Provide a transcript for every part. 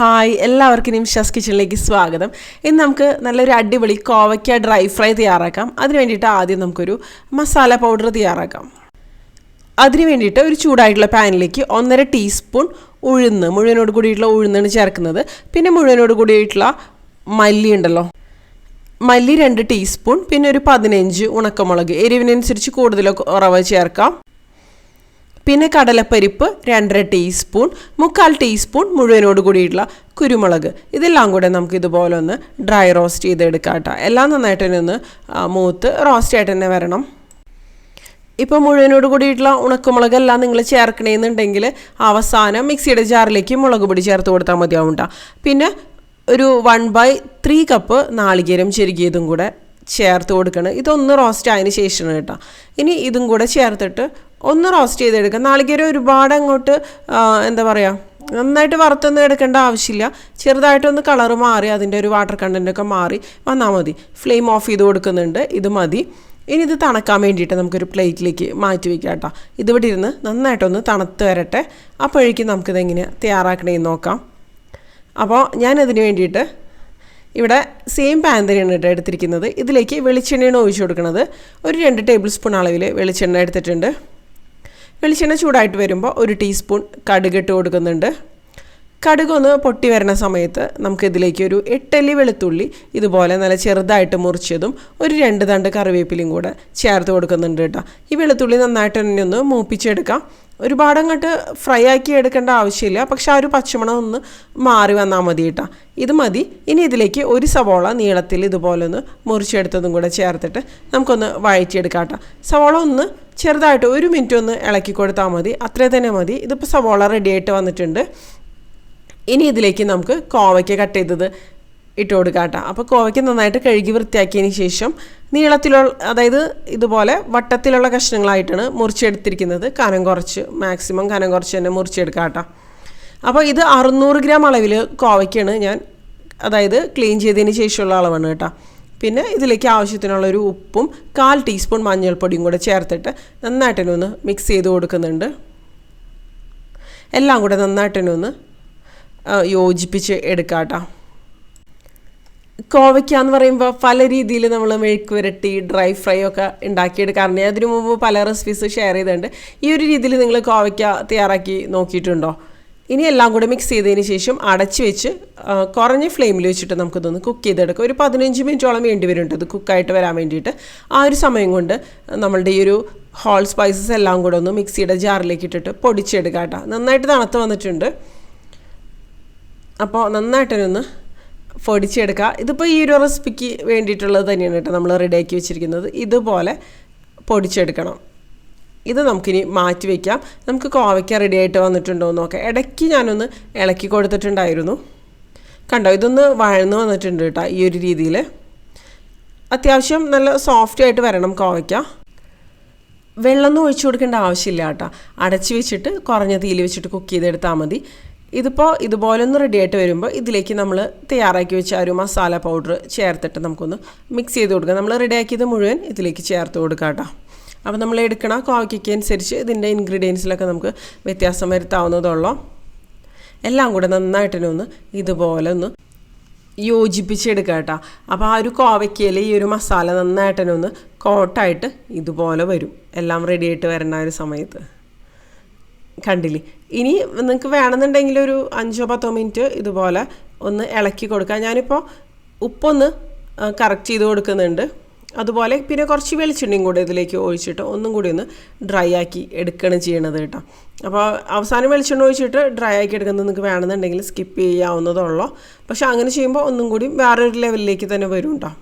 Hi എല്ലാവർക്കും നിമിഷാസ് കിച്ചണിലേക്ക് സ്വാഗതം. ഇന്ന് നമുക്ക് നല്ലൊരു അടിപൊളി കോവയ്ക്ക ഡ്രൈ ഫ്രൈ തയ്യാറാക്കാം. അതിന് വേണ്ടിയിട്ട് ആദ്യം നമുക്കൊരു മസാല പൗഡർ തയ്യാറാക്കാം. അതിന് വേണ്ടിയിട്ട് ഒരു ചൂടായിട്ടുള്ള പാനിലേക്ക് ഒന്നര ടീസ്പൂൺ ഉഴുന്ന് മുഴുവനോട് കൂടിയിട്ടുള്ള ഉഴുന്നാണ് ചേർക്കുന്നത്. പിന്നെ മുഴുവനോട് കൂടിയിട്ടുള്ള മല്ലി ഉണ്ടല്ലോ. മല്ലി രണ്ട് ടീസ്പൂൺ പിന്നെ ഒരു പതിനഞ്ച് ഉണക്കമുളക്. എരിവിനനുസരിച്ച് കൂടുതലോ കുറവ് ചേർക്കാം. പിന്നെ കടലപ്പരിപ്പ് രണ്ടര ടീസ്പൂൺ മുക്കാൽ ടീസ്പൂൺ മുഴുവനോട് കൂടിയിട്ടുള്ള കുരുമുളക്. ഇതെല്ലാം കൂടെ നമുക്ക് ഇതുപോലെ ഒന്ന് ഡ്രൈ റോസ്റ്റ് ചെയ്തെടുക്കാം കേട്ടോ. എല്ലാം നന്നായിട്ട് തന്നെ ഒന്ന് മൂത്ത് റോസ്റ്റ് ആയിട്ട് തന്നെ വരണം. ഇപ്പോൾ മുഴുവനോട് കൂടിയിട്ടുള്ള ഉണക്കമുളക് എല്ലാം നിങ്ങൾ ചേർക്കണമെന്നുണ്ടെങ്കിൽ അവസാനം മിക്സിയുടെ ജാറിലേക്ക് മുളക് പൊടി ചേർത്ത് കൊടുത്താൽ മതിയാവും പിന്നെ ഒരു വൺ ബൈ ത്രീ കപ്പ് നാളികേരം ചെരുകിയതും കൂടെ ചേർത്ത് കൊടുക്കണം. ഇതൊന്ന് റോസ്റ്റ് ആയതിന് ശേഷമാണ് കേട്ടോ ഇനി ഇതും കൂടെ ചേർത്തിട്ട് ഒന്ന് റോസ്റ്റ് ചെയ്തെടുക്കുക നാളികേരം ഒരുപാട് അങ്ങോട്ട് എന്താ പറയുക നന്നായിട്ട് വറുത്തൊന്നും എടുക്കേണ്ട ആവശ്യമില്ല. ചെറുതായിട്ടൊന്ന് കളർ മാറി അതിന്റെ ഒരു വാട്ടർ കണ്ടന്റൊക്കെ മാറി വന്നാൽ മതി. ഫ്ലെയിം ഓഫ് ചെയ്ത് കൊടുക്കുന്നുണ്ട്. ഇത് മതി. ഇനി ഇത് തണക്കാൻ വേണ്ടിയിട്ട് നമുക്കൊരു പ്ലേറ്റിലേക്ക് മാറ്റി വയ്ക്കാം കേട്ടോ. ഇതിവിടെ ഇരുന്ന് നന്നായിട്ടൊന്ന് തണുത്ത് വരട്ടെ. അപ്പോഴേക്കും നമുക്കിത് എങ്ങനെ തയ്യാറാക്കണേന്ന് നോക്കാം. അപ്പോൾ ഞാനതിന് വേണ്ടിയിട്ട് ഇവിടെ സെയിം പാൻ തന്നെയാണ് കേട്ടോ എടുത്തിരിക്കുന്നത്. ഇതിലേക്ക് വെളിച്ചെണ്ണയാണ് ഒഴിച്ചു കൊടുക്കുന്നത് ഒരു രണ്ട് ടേബിൾ സ്പൂൺ അളവിൽ വെളിച്ചെണ്ണ എടുത്തിട്ടുണ്ട്. വെളിച്ചെണ്ണ ചൂടായിട്ട് വരുമ്പോൾ ഒരു ടീസ്പൂൺ കടുക് ഇട്ട് കൊടുക്കുന്നുണ്ട്. കടുക് ഒന്ന് പൊട്ടി വരുന്ന സമയത്ത് നമുക്കിതിലേക്ക് ഒരു എട്ടല്ലി വെളുത്തുള്ളി ഇതുപോലെ നല്ല ചെറുതായിട്ട് മുറിച്ചതും ഒരു രണ്ട് തണ്ട് കറിവേപ്പിലയും കൂടെ ചേർത്ത് കൊടുക്കുന്നുണ്ട് കേട്ടോ. ഈ വെളുത്തുള്ളി നന്നായിട്ട് തന്നെ ഒന്ന് മൂപ്പിച്ചെടുക്കാം. ഒരുപാട് അങ്ങോട്ട് ഫ്രൈ ആക്കി എടുക്കേണ്ട ആവശ്യമില്ല. പക്ഷെ ആ ഒരു പച്ചമണം ഒന്ന് മാറി വന്നാൽ മതി കേട്ടോ. ഇത് മതി. ഇനി ഇതിലേക്ക് ഒരു സവോള നീളത്തിൽ ഇതുപോലെ ഒന്ന് മുറിച്ചെടുത്തതും കൂടെ ചേർത്തിട്ട് നമുക്കൊന്ന് വഴറ്റിയെടുക്കാം കേട്ടോ. സവോള ഒന്ന് ചെറുതായിട്ട് ഒരു മിനിറ്റ് ഒന്ന് ഇളക്കി കൊടുത്താൽ മതി. അത്രേ തന്നെ മതി. ഇതിപ്പോൾ സവോള റെഡി ആയിട്ട് വന്നിട്ടുണ്ട്. ഇനി ഇതിലേക്ക് നമുക്ക് കോവയ്ക്ക കട്ട് ചെയ്തത് ഇട്ട് കൊടുക്കാം കേട്ടോ. അപ്പോൾ കോവയ്ക്ക് നന്നായിട്ട് കഴുകി വൃത്തിയാക്കിയതിന് ശേഷം നീളത്തിലുള്ള അതായത് ഇതുപോലെ വട്ടത്തിലുള്ള കഷ്ണങ്ങളായിട്ടാണ് മുറിച്ചെടുത്തിരിക്കുന്നത്. കനം കുറച്ച് മാക്സിമം കനം കുറച്ച് തന്നെ മുറിച്ചെടുക്കാം കേട്ടോ. അപ്പോൾ ഇത് അറുന്നൂറ് ഗ്രാം അളവിൽ കോവയ്ക്കാണ് ഞാൻ അതായത് ക്ലീൻ ചെയ്തതിന് ശേഷമുള്ള അളവാണ് കേട്ടോ. പിന്നെ ഇതിലേക്ക് ആവശ്യത്തിനുള്ള ഒരു ഉപ്പും കാൽ ടീസ്പൂൺ മഞ്ഞൾപ്പൊടിയും കൂടെ ചേർത്തിട്ട് നന്നായിട്ട് തന്നെ ഒന്ന് മിക്സ് ചെയ്ത് കൊടുക്കുന്നുണ്ട്. എല്ലാം കൂടെ നന്നായിട്ട് തന്നെ ഒന്ന് യോജിപ്പിച്ച് എടുക്കാം കേട്ടോ കോവയ്ക്ക എന്ന് പറയുമ്പോൾ പല രീതിയിൽ നമ്മൾ മെഴുക്ക് പുരട്ടി ഡ്രൈ ഫ്രൈ ഒക്കെ ഉണ്ടാക്കിയെടുക്കാറുണ്ട് അതിനു മുമ്പ് പല റെസിപ്പീസ് ഷെയർ ചെയ്തിട്ടുണ്ട്. ഈ ഒരു രീതിയിൽ നിങ്ങൾ കോവയ്ക്ക തയ്യാറാക്കി നോക്കിയിട്ടുണ്ടോ? ഇനി എല്ലാം കൂടെ മിക്സ് ചെയ്തതിന് ശേഷം അടച്ച് വെച്ച് കുറഞ്ഞ ഫ്ലെയിമിൽ വെച്ചിട്ട് നമുക്കിതൊന്ന് കുക്ക് ചെയ്തെടുക്കാം. ഒരു പതിനഞ്ച് മിനിറ്റോളം വേണ്ടി വരും അത് ഇത് കുക്കായിട്ട് വരാൻ വേണ്ടിയിട്ട്. ആ ഒരു സമയം കൊണ്ട് നമ്മളുടെ ഈ ഒരു ഹോൾ സ്പൈസസ് എല്ലാം കൂടെ ഒന്ന് മിക്സിയുടെ ജാറിലേക്ക് ഇട്ടിട്ട് പൊടിച്ചെടുക്കാം കേട്ടോ. നന്നായിട്ട് തണുത്ത് വന്നിട്ടുണ്ട്. അപ്പോൾ നന്നായിട്ടൊന്ന് പൊടിച്ചെടുക്കുക ഇതിപ്പോൾ ഈ ഒരു റെസിപ്പിക്ക് വേണ്ടിയിട്ടുള്ളത് തന്നെയാണ് കേട്ടോ നമ്മൾ റെഡിയാക്കി വെച്ചിരിക്കുന്നത്. ഇതുപോലെ പൊടിച്ചെടുക്കണം. ഇത് നമുക്കിനി മാറ്റി വയ്ക്കാം നമുക്ക് കോവയ്ക്ക റെഡി ആയിട്ട് വന്നിട്ടുണ്ടോ എന്ന് നോക്കാം. ഇടയ്ക്ക് ഞാനൊന്ന് ഇളക്കി കൊടുത്തിട്ടുണ്ടായിരുന്നു. കണ്ടോ ഇതൊന്ന് വഴന്ന് വന്നിട്ടുണ്ട് കേട്ടോ ഈ ഒരു രീതിയിൽ. അത്യാവശ്യം നല്ല സോഫ്റ്റ് ആയിട്ട് വരണം കോവയ്ക്ക. വെള്ളമൊന്നും ഒഴിച്ചു കൊടുക്കേണ്ട ആവശ്യമില്ല കേട്ടോ. അടച്ച് വെച്ചിട്ട് കുറഞ്ഞ തീയിൽ വെച്ചിട്ട് കുക്ക് ചെയ്തെടുത്താൽ മതി. ഇതിപ്പോൾ ഇതുപോലെ ഒന്ന് റെഡി ആയിട്ട് വരുമ്പോൾ ഇതിലേക്ക് നമ്മൾ തയ്യാറാക്കി വെച്ച ഒരു മസാല പൗഡർ ചേർത്തിട്ട് നമുക്കൊന്ന് മിക്സ് ചെയ്ത് കൊടുക്കാം. നമ്മൾ റെഡിയാക്കിയത് മുഴുവൻ ഇതിലേക്ക് ചേർത്ത് കൊടുക്കാം കേട്ടോ. അപ്പോൾ നമ്മൾ എടുക്കണ കോവയ്ക്കൊക്കെ അനുസരിച്ച് ഇതിന്റെ ഇൻഗ്രീഡിയൻസിലൊക്കെ നമുക്ക് വ്യത്യാസം വരുത്താവുന്നതുള്ളൂ. എല്ലാം കൂടെ നന്നായിട്ട് തന്നെ ഒന്ന് ഇതുപോലെ ഒന്ന് യോജിപ്പിച്ചെടുക്കുക കേട്ടോ. അപ്പോൾ ആ ഒരു കോവയ്ക്കയിൽ ഈ ഒരു മസാല നന്നായിട്ട് തന്നെ ഒന്ന് കോട്ടായിട്ട് ഇതുപോലെ വരും. എല്ലാം റെഡി ആയിട്ട് വരുന്ന ഒരു സമയത്ത്. കണ്ടില്ലേ? ഇനി നിങ്ങൾക്ക് വേണമെന്നുണ്ടെങ്കിൽ ഒരു അഞ്ചോ പത്തോ മിനിറ്റ് ഇതുപോലെ ഒന്ന് ഇളക്കി കൊടുക്കുക ഞാനിപ്പോൾ ഉപ്പൊന്ന് കറക്റ്റ് ചെയ്ത് കൊടുക്കുന്നുണ്ട്. അതുപോലെ പിന്നെ കുറച്ച് വെളിച്ചെണ്ണയും കൂടെ ഇതിലേക്ക് ഒഴിച്ചിട്ട് ഒന്നും കൂടി ഒന്ന് ഡ്രൈ ആക്കി എടുക്കുകയാണ് ചെയ്യണത് കേട്ടോ. അപ്പോൾ അവസാനം വെളിച്ചെണ്ണ ഒഴിച്ചിട്ട് ഡ്രൈ ആക്കി എടുക്കുന്നത് നിങ്ങൾക്ക് വേണമെന്നുണ്ടെങ്കിൽ സ്കിപ്പ് ചെയ്യാവുന്നതുള്ളൂ. പക്ഷെ അങ്ങനെ ചെയ്യുമ്പോൾ ഒന്നും കൂടി വേറൊരു ലെവലിലേക്ക് തന്നെ വരും കേട്ടോ.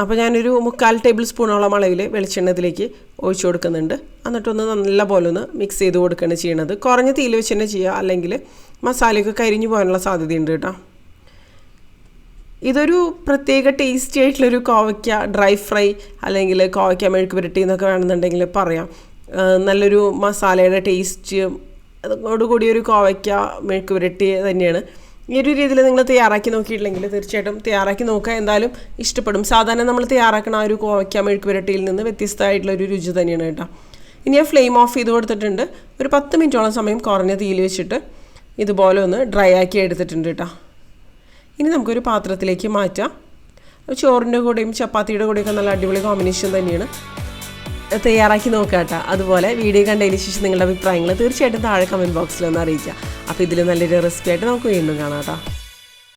അപ്പോൾ ഞാനൊരു മുക്കാൽ ടേബിൾ സ്പൂണോളം അളവിൽ വെളിച്ചെണ്ണ ഇതിലേക്ക് ഒഴിച്ചു കൊടുക്കുന്നുണ്ട്. എന്നിട്ടൊന്ന് നല്ല പോലെ ഒന്ന് മിക്സ് ചെയ്ത് കൊടുക്കുകയാണ് ചെയ്യണത്. കുറഞ്ഞ തീയിൽ വെച്ച് തന്നെ ചെയ്യുക. അല്ലെങ്കിൽ മസാലയൊക്കെ കരിഞ്ഞു പോകാനുള്ള സാധ്യതയുണ്ട് കേട്ടോ. ഇതൊരു പ്രത്യേക ടേസ്റ്റി ആയിട്ടുള്ളൊരു കോവയ്ക്ക ഡ്രൈ ഫ്രൈ അല്ലെങ്കിൽ കോവയ്ക്ക മെഴുക്ക് പുരട്ടി എന്നൊക്കെ വേണമെന്നുണ്ടെങ്കിൽ പറയാം. നല്ലൊരു മസാലയുടെ ടേസ്റ്റ് അതോടുകൂടി ഒരു കോവയ്ക്ക മെഴുക്ക് പുരട്ടി തന്നെയാണ്. ഈ ഒരു രീതിയിൽ നിങ്ങൾ തയ്യാറാക്കി നോക്കിയിട്ടില്ലെങ്കിൽ തീർച്ചയായിട്ടും തയ്യാറാക്കി നോക്കുക. എന്തായാലും ഇഷ്ടപ്പെടും. സാധാരണ നമ്മൾ തയ്യാറാക്കണ ആ ഒരു കോവയ്ക്ക മെഴുക്ക് പുരട്ടിയിൽ നിന്ന് വ്യത്യസ്തമായിട്ടുള്ള ഒരു രുചി തന്നെയാണ് കേട്ടോ. ഇനി ഞാൻ ഫ്ലെയിം ഓഫ് ചെയ്ത് കൊടുത്തിട്ടുണ്ട്. ഒരു പത്ത് മിനിറ്റോളം സമയം കുറഞ്ഞ തീയിൽ വെച്ചിട്ട് ഇതുപോലെ ഒന്ന് ഡ്രൈ ആക്കി എടുത്തിട്ടുണ്ട് കേട്ടോ. ഇനി നമുക്കൊരു പാത്രത്തിലേക്ക് മാറ്റാം. ചോറിന്റെ കൂടെയും ചപ്പാത്തിയുടെ കൂടെയൊക്കെ നല്ല അടിപൊളി കോമ്പിനേഷൻ തന്നെയാണ്. തയ്യാറാക്കി നോക്കുക കേട്ടോ. അതുപോലെ വീഡിയോ കണ്ടതിന് ശേഷം നിങ്ങളുടെ അഭിപ്രായങ്ങൾ തീർച്ചയായിട്ടും താഴെ കമന്റ് ബോക്സിൽ ഒന്ന് അറിയിക്കുക. അപ്പോൾ ഇതിൽ നല്ലൊരു റെസിപ്പി ആയിട്ട് നമുക്ക് വീണ്ടും കാണാം കേട്ടോ.